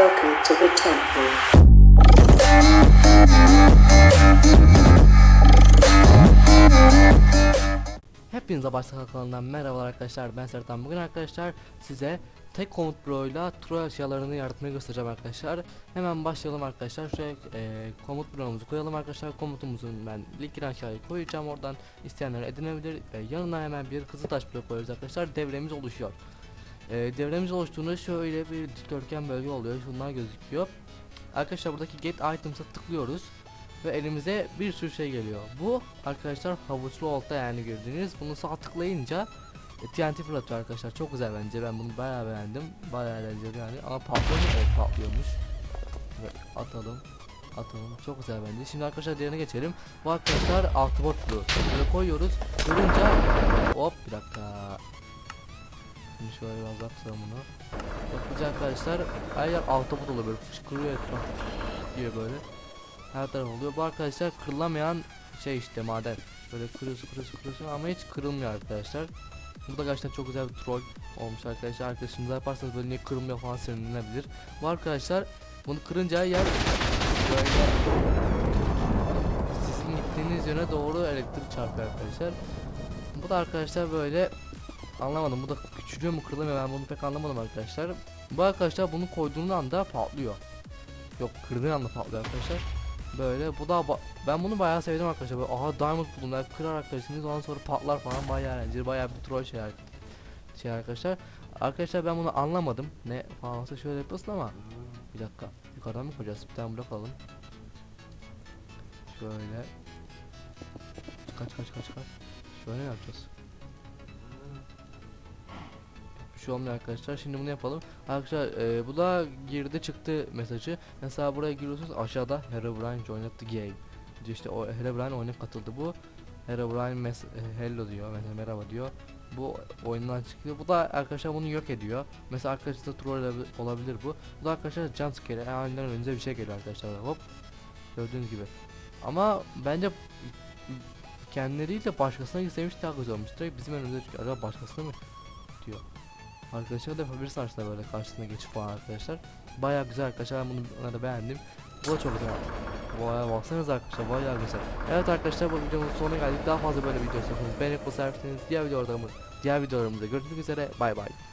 Welcome to the temple. Hepinize başka kanalından merhabalar arkadaşlar ben Sertan. Bugün arkadaşlar size tek komut bloğuyla Troy eşyalarını yaratmayı göstereceğim arkadaşlar. Hemen başlayalım arkadaşlar. Şuraya e, komut bloğumuzu koyalım arkadaşlar. Komutumuzun ben linkini aşağıya koyacağım. Oradan isteyenler edinebilir e, yanına hemen bir kızıltaş bloğu koyuyoruz arkadaşlar. Devremiz oluşuyor e, devremiz oluştuğunda şöyle bir dikdörtgen bölge oluyor şunlar gözüküyor arkadaşlar buradaki get items'a tıklıyoruz ve elimize bir sürü şey geliyor. Bu arkadaşlar havuçlu olta yani gördüğünüz. Bunu sağ tıklayınca e, TNT fırlatıyor arkadaşlar. Çok güzel bence. Ben bunu bayağı beğendim. Bayağı eğlenceli yani. Ama patlıyor patlıyormuş. Ve atalım. Atalım. Çok güzel bence. Şimdi arkadaşlar diğerine geçelim. Bu arkadaşlar altı botlu. Böyle koyuyoruz. Görünce hop bir dakika. Şimdi şöyle biraz yapsam bunu. Bakınca arkadaşlar her yer altı bot oluyor böyle fışkırıyor etraf diye böyle her taraf oluyor. Bu arkadaşlar kırılamayan şey işte maden. Böyle kırıyorsun kırıyorsun kırıyorsun ama hiç kırılmıyor arkadaşlar. Bu da gerçekten çok güzel bir troll olmuş arkadaşlar. Arkadaşınıza yaparsanız böyle niye kırılmıyor falan sinirlenebilir. Bu arkadaşlar bunu kırınca yer böyle sizin gittiğiniz yöne doğru elektrik çarpıyor arkadaşlar. Bu da arkadaşlar böyle anlamadım. Bu da küçülüyor mu kırılamıyor ben bunu pek anlamadım arkadaşlar. Bu arkadaşlar bunu koyduğun anda patlıyor. Yok kırdığın anda patlıyor arkadaşlar. Böyle bu da ben bunu bayağı sevdim arkadaşlar. Böyle aha diamond buldum der kırar arkadaşınız ondan sonra patlar falan bayağı eğlenceli bayağı bir troll şey, şey arkadaşlar. Arkadaşlar ben bunu anlamadım. Ne falan şöyle yapıyorsun ama bir dakika yukarıdan mı koyacağız? Bir tane blok alalım. Şöyle kaç kaç kaç kaç. Şöyle yapacağız? Bir şey olmuyor arkadaşlar. Şimdi bunu yapalım. Arkadaşlar e, bu da girdi çıktı mesajı. Mesela buraya giriyorsunuz aşağıda Herobrine joined the game. Diyor işte o Herobrine oyuna katıldı bu. Herobrine mes e, hello diyor mesela merhaba diyor. Bu oyundan çıkıyor. Bu da arkadaşlar bunu yok ediyor. Mesela arkadaşlar troll olabi- olabilir bu. Bu da arkadaşlar jump scare. Yani aniden önünüze bir şey geliyor arkadaşlar. Hop. Gördüğünüz gibi. Ama bence kendileri değil de başkasına gitseymiş daha güzel olmuş. Direkt bizim önümüze çıkıyor. Acaba başkasına mı diyor. Arkadaşlar da yapabiliriz aslında böyle karşısına geçip falan arkadaşlar. Bayağı güzel arkadaşlar ben bunu buna da beğendim. Bu da çok güzel. Vay baksanıza arkadaşlar bayağı güzel. Evet arkadaşlar bu videomuzun sonuna geldik. Daha fazla böyle video istiyorsanız beğenip bu servisiniz diğer videolarımız diğer videolarımızda görüşmek üzere. Bay bay.